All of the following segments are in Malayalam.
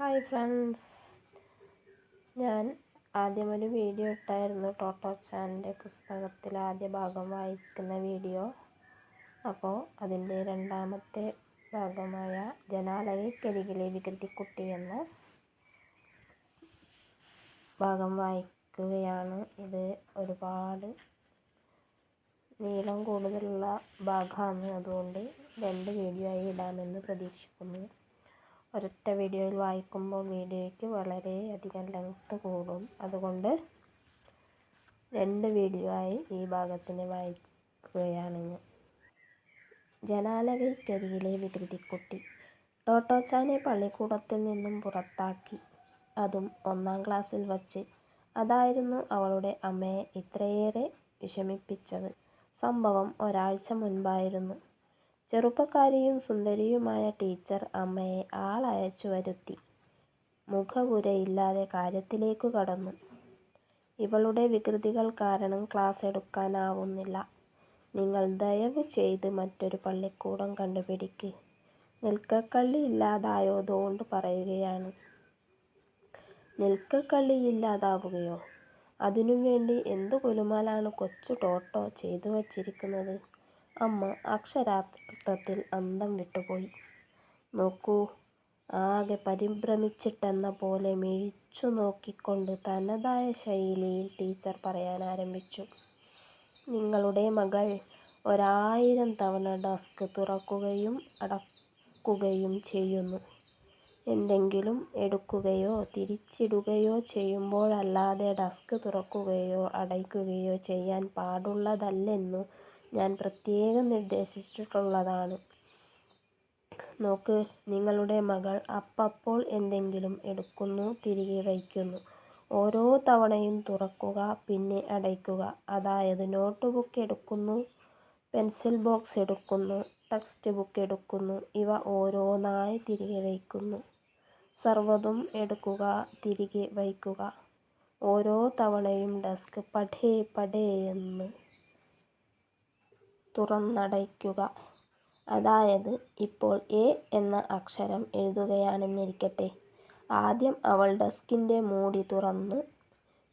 ഹായ് ഫ്രണ്ട്സ് ഞാൻ ആദ്യമൊരു വീഡിയോ ഇട്ടായിരുന്നു ടോട്ടോ ചാന്റെ പുസ്തകത്തിൽ ആദ്യ ഭാഗം വായിക്കുന്ന വീഡിയോ അപ്പോൾ അതിന്റെ രണ്ടാമത്തെ ഭാഗമായ ജനാലയക്കരികിലെ വികൃതിക്കുട്ടി എന്ന ഭാഗം വായിക്കുകയാണ്. ഇത് ഒരുപാട് നീളം കൂടുതലുള്ള ഭാഗമാണ്. അതുകൊണ്ട് രണ്ട് വീഡിയോ ആയി ഇടാമെന്ന് പ്രതീക്ഷിക്കുന്നു. ഒരൊറ്റ വീഡിയോയിൽ വായിക്കുമ്പോൾ വീഡിയോയ്ക്ക് വളരെയധികം ലെങ്ത്ത് കൂടും. അതുകൊണ്ട് രണ്ട് വീഡിയോ ആയി ഈ ഭാഗത്തിന് വായിക്കുകയാണ് ഞാൻ. ജനാലകയ്ക്കരികിലെ വികൃതിക്കുട്ടി ടോട്ടോച്ചാനെ പള്ളിക്കൂടത്തിൽ നിന്നും പുറത്താക്കി. അതും ഒന്നാം ക്ലാസ്സിൽ വച്ച്. അതായിരുന്നു അവളുടെ അമ്മയെ ഇത്രയേറെ വിഷമിപ്പിച്ചത്. സംഭവം ഒരാഴ്ച മുൻപായിരുന്നു. ചെറുപ്പക്കാരിയും സുന്ദരിയുമായ ടീച്ചർ അമ്മയെ ആളയച്ചു വരുത്തി. മുഖപുരയില്ലാതെ കാര്യത്തിലേക്കു കടന്നു. ഇവളുടെ വികൃതികൾ കാരണം ക്ലാസ് എടുക്കാനാവുന്നില്ല. നിങ്ങൾ ദയവ് ചെയ്ത് മറ്റൊരു പള്ളിക്കൂടം കണ്ടുപിടിക്ക്. നിൽക്കക്കള്ളി ഇല്ലാതായതുകൊണ്ട് പറയുകയാണ്. നിൽക്കക്കള്ളി ഇല്ലാതാവുകയോ? അതിനുവേണ്ടി എന്തു കുലുമാലാണ് കൊച്ചു ടോട്ടോ ചെയ്തു വച്ചിരിക്കുന്നത്? അമ്മ അക്ഷരാർത്ഥത്തിൽ അന്തം വിട്ടുപോയി. നോക്കൂ ആകെ പരിഭ്രമിച്ചിട്ടെന്ന പോലെ മിഴിച്ചു നോക്കിക്കൊണ്ട് തനതായ ശൈലിയിൽ ടീച്ചർ പറയാൻ ആരംഭിച്ചു. നിങ്ങളുടെ മകൾ ഒരായിരം തവണ ഡസ്ക് തുറക്കുകയും അടക്കുകയും ചെയ്യുന്നു. എന്തെങ്കിലും എടുക്കുകയോ തിരിച്ചിടുകയോ ചെയ്യുമ്പോഴല്ലാതെ ഡസ്ക് തുറക്കുകയോ അടയ്ക്കുകയോ ചെയ്യാൻ പാടുള്ളതല്ലെന്നു ഞാൻ പ്രത്യേകം നിർദ്ദേശിച്ചിട്ടുള്ളതാണ്. നോക്ക് നിങ്ങളുടെ മകൾ അപ്പപ്പോൾ എന്തെങ്കിലും എടുക്കുന്നു തിരികെ വയ്ക്കുന്നു. ഓരോ തവണയും തുറക്കുക പിന്നെ അടയ്ക്കുക. അതായത് നോട്ട് ബുക്ക് എടുക്കുന്നു പെൻസിൽ ബോക്സ് എടുക്കുന്നു ടെക്സ്റ്റ് ബുക്ക് എടുക്കുന്നു ഇവ ഓരോന്നായി തിരികെ വയ്ക്കുന്നു. സർവതും എടുക്കുക തിരികെ വയ്ക്കുക. ഓരോ തവണയും ഡെസ്ക് പടേ പടേയെന്ന് തുറന്നടയ്ക്കുക. അതായത് ഇപ്പോൾ എ എന്ന അക്ഷരം എഴുതുകയാണെന്നിരിക്കട്ടെ. ആദ്യം അവൾ ഡെസ്കിന്റെ മൂടി തുറന്ന്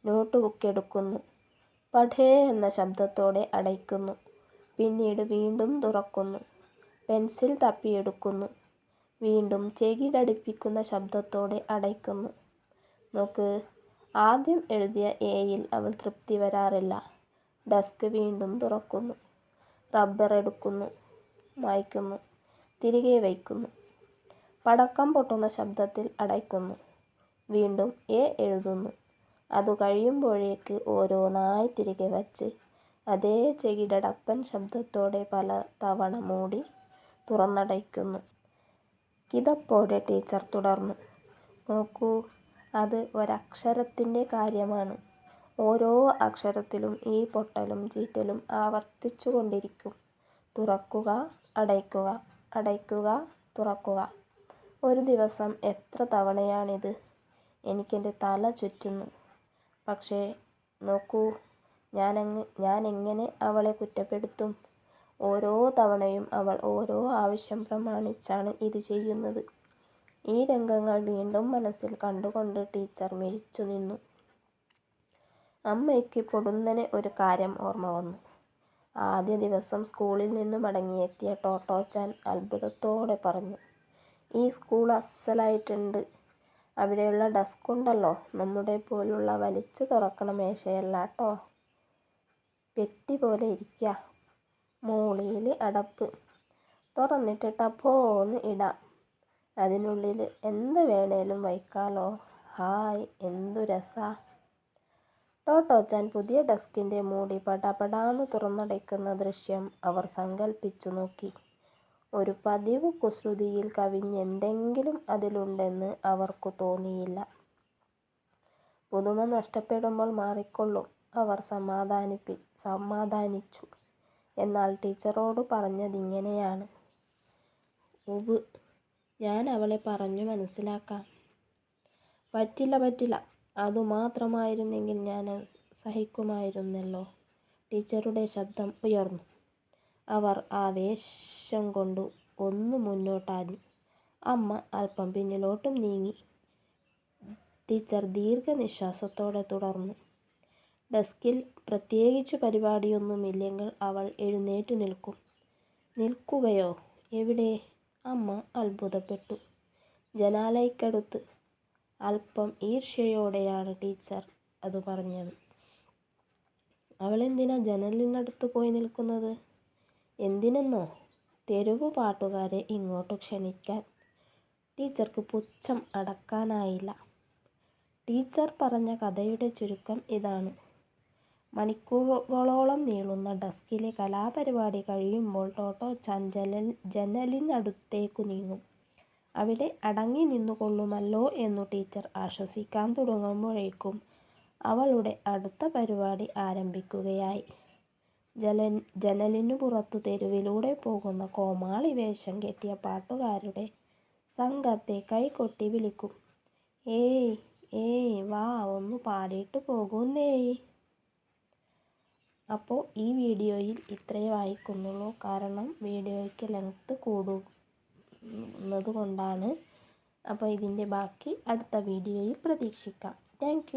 നോട്ട് ബുക്ക് എടുക്കുന്നു പഠേ എന്ന ശബ്ദത്തോടെ അടയ്ക്കുന്നു. പിന്നീട് വീണ്ടും തുറക്കുന്നു. പെൻസിൽ തപ്പിയെടുക്കുന്നു. വീണ്ടും ചെകിടടിപ്പിക്കുന്ന ശബ്ദത്തോടെ അടയ്ക്കുന്നു. നോക്ക് ആദ്യം എഴുതിയ എയിൽ അവൾ തൃപ്തി വരാറില്ല. ഡെസ്ക് വീണ്ടും തുറക്കുന്നു. റബ്ബർ എടുക്കുന്നു. മായ്ക്കുന്നു. തിരികെ വയ്ക്കുന്നു. പടക്കം പൊട്ടുന്ന ശബ്ദത്തിൽ അടയ്ക്കുന്നു. വീണ്ടും എ എഴുതുന്നു. അത് കഴിയുമ്പോഴേക്ക് ഓരോന്നായി തിരികെ വച്ച് അതേ ചെകിടടപ്പൻ ശബ്ദത്തോടെ പല തവണ മൂടി തുറന്നടയ്ക്കുന്നു. കിതപ്പോടെ ടീച്ചർ തുടർന്നു. നോക്കൂ അത് ഒരക്ഷരത്തിന്റെ കാര്യമാണ്. ഓരോ അക്ഷരത്തിലും ഈ പൊട്ടലും ചീറ്റലും ആവർത്തിച്ചു കൊണ്ടിരിക്കും തുറക്കുക അടയ്ക്കുക അടയ്ക്കുക തുറക്കുക. ഒരു ദിവസം എത്ര തവണയാണിത്? എനിക്കെന്റെ തല ചുറ്റുന്നു. പക്ഷേ നോക്കൂ ഞാനെങ്ങനെ അവളെ കുറ്റപ്പെടുത്തും? ഓരോ തവണയും അവൾ ഓരോ ആവശ്യം പ്രമാണിച്ചാണ് ഇത് ചെയ്യുന്നത്. ഈ രംഗങ്ങൾ വീണ്ടും മനസ്സിൽ കണ്ടുകൊണ്ട് ടീച്ചർ മിഴിച്ചു നിന്നു. അമ്മയ്ക്ക് പൊടുന്നനെ ഒരു കാര്യം ഓർമ്മ വന്നു. ആദ്യ ദിവസം സ്കൂളിൽ നിന്ന് മടങ്ങിയെത്തിയ ടോട്ടോച്ചാൻ അത്ഭുതത്തോടെ പറഞ്ഞു. ഈ സ്കൂൾ അസ്സലായിട്ടുണ്ട്. അവിടെയുള്ള ഡസ്കുണ്ടല്ലോ നമ്മുടെ പോലുള്ള വലിച്ചു തുറക്കണ മേശയല്ല കേട്ടോ പെട്ടി പോലെ ഇരിക്കുക മോളിയിൽ അടപ്പ്. തുറന്നിട്ട് ടപ്പോന്ന് ഇടാം. അതിനുള്ളിൽ എന്ത് വേണേലും വയ്ക്കാലോ. ഹായ് എന്തു രസാ. ടോട്ടോച്ചാൻ പുതിയ ഡെസ്കിന്റെ മൂടി പടപടാന്ന് തുറന്നടയ്ക്കുന്ന ദൃശ്യം അവർ സങ്കൽപ്പിച്ചു നോക്കി. ഒരു പതിവ് കുസൃതിയിൽ കവിഞ്ഞെന്തെങ്കിലും അതിലുണ്ടെന്ന് അവർക്കു തോന്നിയില്ല. പുതുമ നഷ്ടപ്പെടുമ്പോൾ മാറിക്കൊള്ളും അവർ സമാധാനിപ്പി സമാധാനിച്ചു. എന്നാൽ ടീച്ചറോട് പറഞ്ഞതിങ്ങനെയാണ്. ഉവ് ഞാൻ അവളെ പറഞ്ഞു മനസ്സിലാക്കാം. പറ്റില്ല പറ്റില്ല അതു മാത്രമായിരുന്നെങ്കിൽ ഞാൻ സഹിക്കുമായിരുന്നല്ലോ. ടീച്ചറുടെ ശബ്ദം ഉയർന്നു. അവർ ആവേശം കൊണ്ട് ഒന്ന് മുന്നോട്ടാഞ്ഞു. അമ്മ അല്പം പിന്നിലോട്ടും നീങ്ങി. ടീച്ചർ ദീർഘനിശ്വാസത്തോടെ തുടർന്നു ഡെസ്കിൽ പ്രത്യേകിച്ച് പരിപാടിയൊന്നുമില്ലെങ്കിൽ അവൾ എഴുന്നേറ്റ് നിൽക്കും നിൽക്കുകയോ എവിടെ അമ്മ അത്ഭുതപ്പെട്ടു ജനാലയ്ക്കടുത്ത് അല്പം ഈർഷ്യയോടെയാണ് ടീച്ചർ അത് പറഞ്ഞത്. അവളെന്തിനാ ജനലിനടുത്ത് പോയി നിൽക്കുന്നത്? എന്തിനെന്നോ? തെരുവു പാട്ടുകാരെ ഇങ്ങോട്ട് ക്ഷണിക്കാൻ. ടീച്ചർക്ക് പുച്ഛം അടക്കാനായില്ല. ടീച്ചർ പറഞ്ഞ കഥയുടെ ചുരുക്കം ഇതാണ്. മണിക്കൂറുകളോളം നീളുന്ന ഡസ്കിലെ കലാപരിപാടി കഴിയുമ്പോൾ ടോട്ടോ ചാൻ ജനലിനടുത്തേക്കു നീങ്ങും. അവിടെ അടങ്ങി നിന്നുകൊള്ളുമല്ലോ എന്നു ടീച്ചർ ആശ്വസിക്കാൻ തുടങ്ങുമ്പോഴേക്കും അവളുടെ അടുത്ത പരിപാടി ആരംഭിക്കുകയായി. ജല ജനലിനു പുറത്തു തെരുവിലൂടെ പോകുന്ന കോമാളി വേഷം കെട്ടിയ പാട്ടുകാരുടെ സംഘത്തെ കൈകൊട്ടി വിളിക്കും. ഏയ് ഏയ് വാ ഒന്ന് പാടിയിട്ട് പോകുന്നേ അപ്പോൾ ഈ വീഡിയോയിൽ ഇത്രയേ വായിക്കുന്നുള്ളൂ. കാരണം വീഡിയോയ്ക്ക് ലെങ്ത്ത് കൂടുന്നത് കൊണ്ടാണ് അപ്പോൾ ഇതിന്റെ ബാക്കി അടുത്ത വീഡിയോയിൽ പ്രതീക്ഷിക്കാം. താങ്ക്